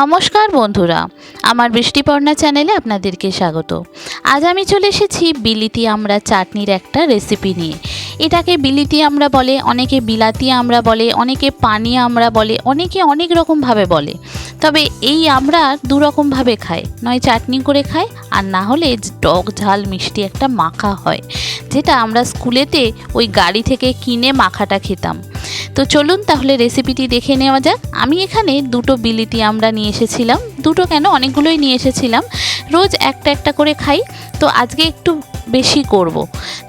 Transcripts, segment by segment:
নমস্কার বন্ধুরা, আমার বৃষ্টিপর্ণা চ্যানেলে আপনাদেরকে স্বাগত। আজ আমি চলে এসেছি বিলিতি আমরা চাটনির একটা রেসিপি নিয়ে। এটাকে বিলিতি আমরা বলে, অনেকে বিলাতি আমরা বলে, অনেকে পানি আমরা বলে, অনেকে অনেক রকমভাবে বলে। তবে এই আমরা দু রকমভাবে খাই, নয় চাটনি করে খাই, আর না হলে টক ঝাল মিষ্টি একটা মাখা হয়, যেটা আমরা স্কুলেতে ওই গাড়ি থেকে কিনে মাখাটা খেতাম। তো চলুন তাহলে রেসিপিটি দেখে নেওয়া যাক। আমি এখানে দুটো বিলিতি আমরা নিয়ে এসেছিলাম। দুটো কেন? অনেকগুলোই নিয়ে এসেছিলাম। রোজ একটা একটা করে খাই। তো আজকে একটু বেশি করব।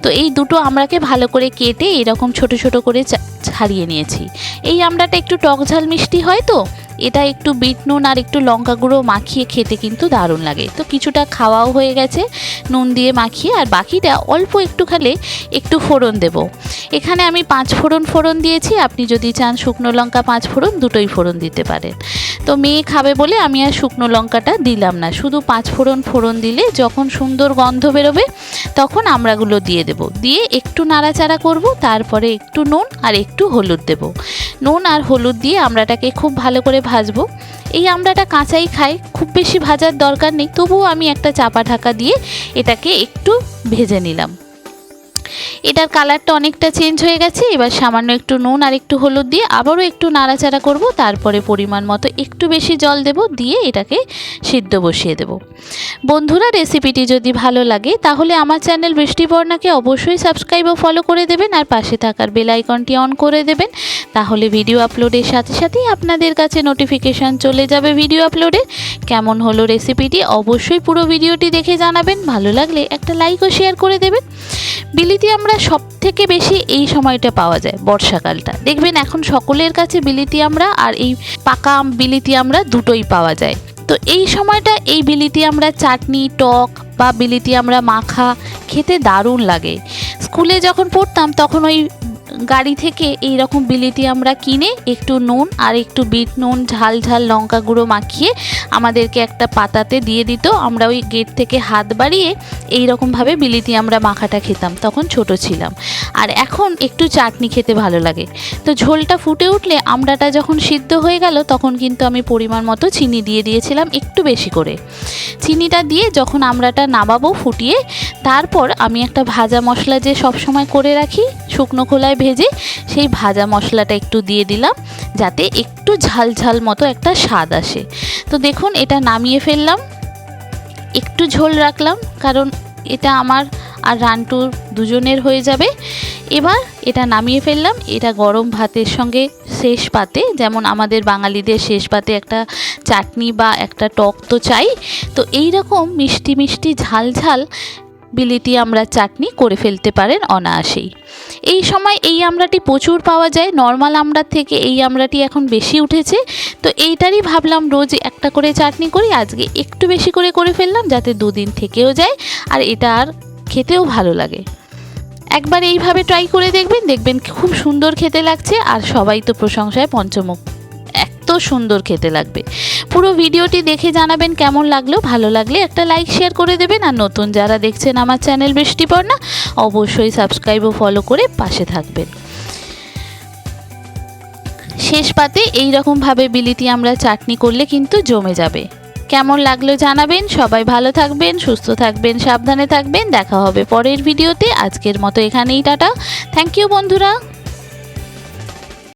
তো এই দুটো আমরাকে ভালো করে কেটে এরকম ছোট ছোট করে ছাড়িয়ে নিয়েছি। এই আমড়াটা একটু টক ঝাল মিষ্টি হয় তো? এটা একটু বিট নুন আর একটু লঙ্কা গুঁড়ো মাখিয়ে খেতে কিন্তু দারুণ লাগে। তো কিছুটা খাওয়াও হয়ে গেছে, নুন দিয়ে মাখিয়ে, আর বাকিটা অল্প একটু খালে একটু ফোড়ন দেব। এখানে আমি পাঁচ ফোড়ন ফোড়ন দিয়েছি, আপনি যদি চান শুকনো লঙ্কা পাঁচ ফোড়ন, দুটোই ফোড়ন দিতে পারেন। তো মেয়ে খাবে বলে আমি আর শুকনো লঙ্কাটা দিলাম না, শুধু পাঁচ ফোড়ন ফোড়ন দিলে যখন সুন্দর গন্ধ বেরোবে তখন আমড়াগুলো দিয়ে দেব। দিয়ে একটু নাড়াচাড়া করব, তারপরে একটু নুন আর একটু হলুদ দেব। নুন আর হলুদ দিয়ে আমড়াটাকে খুব ভালো করে ভাজবো। এই আমড়াটা কাঁচাই খাই, খুব বেশি ভাজার দরকার নেই, তবুও আমি একটা চাপা ঢাকা দিয়ে এটাকে একটু ভেজে নিলাম। এটার কালারটা অনেকটা চেঞ্জ হয়ে গেছে। এবার সামান্য একটু নুন আর একটু হলুদ দিয়ে আবারও একটু নাড়াচাড়া করব। তারপরে পরিমাণ মতো একটু বেশি জল দেব দিয়ে এটাকে সিদ্ধ বসিয়ে দেব। বন্ধুরা, রেসিপিটি যদি ভালো লাগে, তাহলে আমার চ্যানেল বৃষ্টিবর্ণাকে অবশ্যই সাবস্ক্রাইব ও ফলো করে দেবেন আর পাশে থাকার বেল আইকনটি অন করে দেবেন। তাহলে ভিডিও আপলোডের সাথে সাথেই আপনাদের কাছে নোটিফিকেশান চলে যাবে ভিডিও আপলোডে। কেমন হলো রেসিপিটি অবশ্যই পুরো ভিডিওটি দেখে জানাবেন। ভালো লাগলে একটা লাইক ও শেয়ার করে দেবেন। বিলিতি আমরা সব থেকে বেশি এই সময়টা পাওয়া যায়, বর্ষাকালটা। দেখবেন এখন সকলের কাছে বিলিতি আমরা আর এই পাকা আম বিলিতি আমরা দুটোই পাওয়া যায়। তো এই সময়টা এই বিলিতি আমরা চাটনি, টক বা বিলিতি আমরা মাখা খেতে দারুণ লাগে। স্কুলে যখন পড়তাম তখন ওই গাড়ি থেকে এই রকম বিলিতি আমরা কিনে একটু নুন আর একটু বিট নুন, ঝাল ঝাল লঙ্কা গুঁড়ো মাখিয়ে আমাদেরকে একটা পাতাতে দিয়ে দিত। আমরা ওই গেট থেকে হাত বাড়িয়ে এই রকমভাবে বিলিতি আমরা মাখাটা খেতাম। তখন ছোট ছিলাম। আর এখন একটু চাটনি খেতে ভালো লাগে। তো ঝোলটা ফুটে উঠলে আমড়াটা যখন সিদ্ধ হয়ে গেল, তখন কিন্তু আমি পরিমাণ মতো চিনি দিয়ে দিয়েছিলাম একটু বেশি করে। চিনিটা দিয়ে যখন আমড়াটা নামাবো ফুটিয়ে, তারপর আমি একটা ভাজা মশলা যে সব সময় করে রাখি, শুকনো খোলায় ভেজে, সেই ভাজা মশলাটা একটু দিয়ে দিলাম, যাতে একটু ঝাল ঝাল মতো একটা স্বাদ আসে। তো দেখুন, এটা নামিয়ে ফেললাম। একটু ঝোল রাখলাম, কারণ এটা আমার আর রান্টুর দুজনের হয়ে যাবে। এবার এটা নামিয়ে ফেললাম। এটা গরম ভাতের সঙ্গে শেষ পাতে, যেমন আমাদের বাঙালিদের শেষ পাতে একটা চাটনি বা একটা টক তো চাই। তো এই রকম মিষ্টি মিষ্টি ঝাল ঝাল বিলিতি আমরা চাটনি করে ফেলতে পারেন অনায়াসেই। এই সময় এই আমড়াটি প্রচুর পাওয়া যায়। নর্মাল আমড়ার থেকে এই আমড়াটি এখন বেশি উঠেছে। তো এইটারই ভাবলাম রোজ একটা করে চাটনি করি, আজকে একটু বেশি করে করে ফেললাম যাতে দুদিন থেকেও যায়। আর এটা আর খেতেও ভালো লাগে। একবার এইভাবে ট্রাই করে দেখবেন দেখবেন খুব সুন্দর খেতে লাগছে আর সবাই তো প্রশংসায় পঞ্চমুখ। এত সুন্দর খেতে লাগবে। পুরো ভিডিওটি দেখে জানাবেন কেমন লাগল, ভালো লাগলে একটা লাইক শেয়ার করে দেবেন আর নতুন যারা দেখছেন আমার চ্যানেল বৃষ্টিপর্ণা, অবশ্যই সাবস্ক্রাইব ও ফলো করে পাশে থাকবেন। শেষ পাতে এইরকমভাবে বিলিতি আমরা চাটনি করলে কিন্তু জমে যাবে। কেমন লাগল জানাবেন? সবাই ভালো থাকবেন, সুস্থ থাকবেন, সাবধানে থাকবেন। দেখা হবে পরের ভিডিওতে। আজকের মতো এখানেই, টাটা। থ্যাংক ইউ বন্ধুরা।